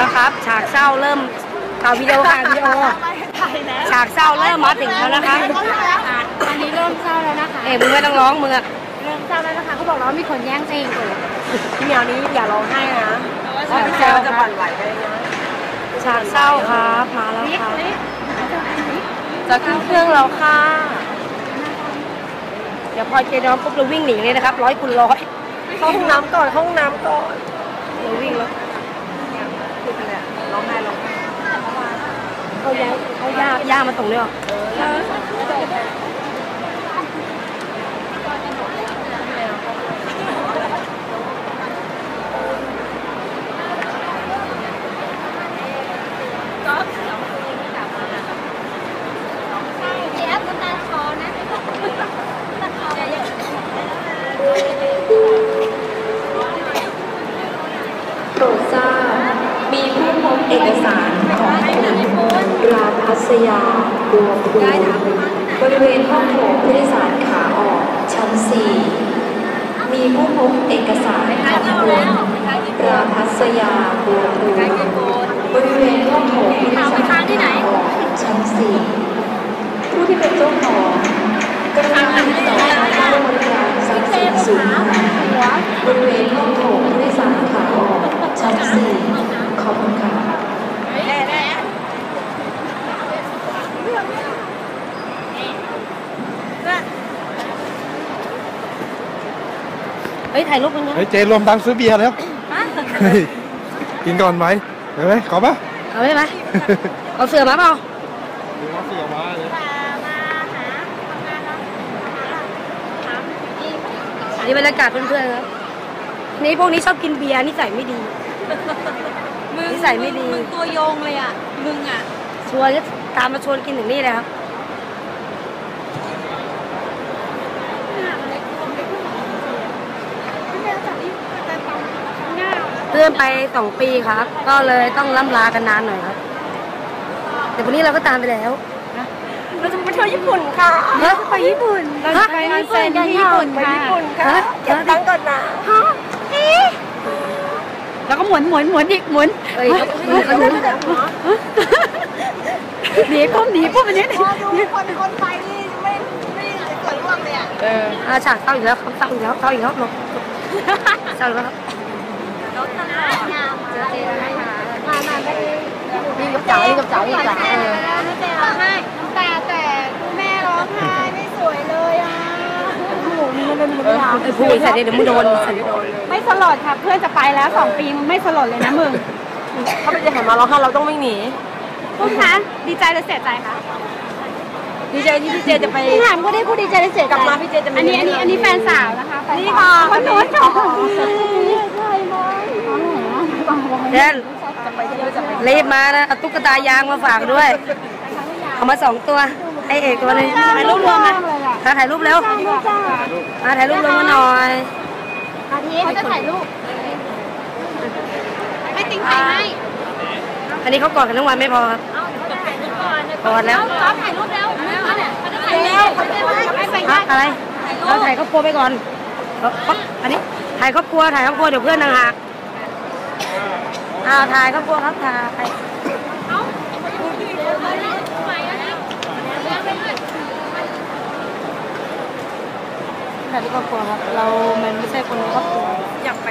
แล้วครับ ฉากเศร้าเริ่มเอาวิดีโอค่ะวิดีโอฉากเศร้าเริ่มมาถึงแล้วนะคะตอนนี้เริ่มเศร้าแล้วนะคะเอ้ยมึงไม่ต้องร้องมึงอะเริ่มเศร้าแล้วนะคะเขาบอกแล้วว่ามีคนแย่งซีนกูพี่เหมียวนี้อย่าร้องไห้นะเพราะพี่เจลจะบั่นไหวไปเลยนะฉากเศร้าครับมาแล้วครับจะขึ้นเครื่องแล้วค่ะเดี๋ยวพอเจน้องปุ๊บเราวิ่งหนีเลยนะครับร้อยคูณร้อยเข้าห้องน้ำก่อนเข้าห้องน้ำก่อนเราวิ่งแล้ว คือเป็นไรร้องไห้ร้องไห้ เขาย้ายเขาย่ามาตรงนี้หรอแอปน้ำตาคอนะโปรดทราบมีผู้พบเอกสาร พัสยาบัวพลูบริเวณห้องโถงผู้โดยสารขาออก ชั้น 4 มีผู้พบเอกสารของคุณราพัสยาบัวพลูบริเวณห้องโถงผู้โดยสารขาออกชั้น 4 ผู้ที่เป็นเจ้าของกรุณาติดต่อเข้าบริการทรัพย์สินสูญหายบริเวณห้องโถงผู้โดยสารขาออกชั้น 4 ขอบคุณค่ะ เฮ้ยถ่ายรูปกันนะเฮ้ยเจรวมตังค์ซื้อเบียร์แล้วเฮ้ยกินก่อนไหมเห็นไหมขอปะเอาไว้ไหมเอาเสือมาเปล่าเสือมาเลยอันนี้บรรยากาศเพื่อนๆครับนี่พวกนี้ชอบกินเบียร์นิสัยไม่ดีนิสัยไม่ดีมึงตัวโยงเลยอะมึงอะชวนก็ตามมาชวนกินถึงนี่เลยครับ เพื่อนไปสองปีครับ ก็เลยต้องล่ำลากันนานหน่อยครับ แต่วันนี้เราก็ตามไปแล้วเราจะไปเที่ยวญี่ปุ่นค่ะฮะไปญี่ปุ่น เราจะไปออนเซ็นที่ญี่ปุ่นไปญี่ปุ่นค่ะเก็บตังค์ก่อนนะแล้วก็หมุนหมุนหมุนอีกหมุนเอ้ยเขาดูหนีปุ๊บหนีปุ๊บอันนี้พอดูคนคนไปนี่ไม่ไม่เกิดร่วงเลยอะเอออาฉากเศร้าอีกแล้วครับเศร้าอีกแล้วเศร้าอีกแล้วหลบเศร้าอีกแล้วครับ นี่กับจ๋านี่กับจ๋านี่กับจ๋าเออร้องไห้แต่แต่คุณแม่ร้องไห้ไม่สวยเลยอะไอ้พูดใส่เดี๋ยวมึงโดนใส่โดนไม่สลดค่ะ เพื่อนจะไปแล้วสองปีมึงไม่สลดเลยนะมึง ถ้าเป็นจะหันมาร้องไห้เราต้องไม่หนีคุณคะดีใจหรือเสียใจคะดีใจที่พี่เจจะไปพี่ถามก็ได้พูดดีใจหรือเสียใจกลับมาพี่เจจะมีอันนี้อันนี้อันนี้แฟนสาวนะคะแฟนสาวนี่ค่ะคนโน้นค่ะ แดนรีบมานะเอาตุ๊กตายางมาฝากด้วย เอามาสองตัวไอเอกตัวหนึงถ่ายรูปรวมนะถ้าถ่ายรูปเร็วมาถ่ายรูปรวมมาหน่อยอาทิตย์เขาจะถ่ายรูปให้ติ๊งถ่ายให้อันนี้เขากอดกันทั้งวันไม่พอครับกอดแล้วขอถ่ายรูปแล้วเขาจะถ่ายแล้วไม่ไปฮะอะไรเราถ่ายครอบครัวไปก่อนเอาเอาอันนี้ถ่ายครอบครัวถ่ายครอบครัวเดี๋ยวเพื่อนนางหาก อ้าวถ่ายเขาพวครับถ่ายถ่ายที่ครอบครัวครับ เรามันไม่ใช่คนในครอบครัวอยากไป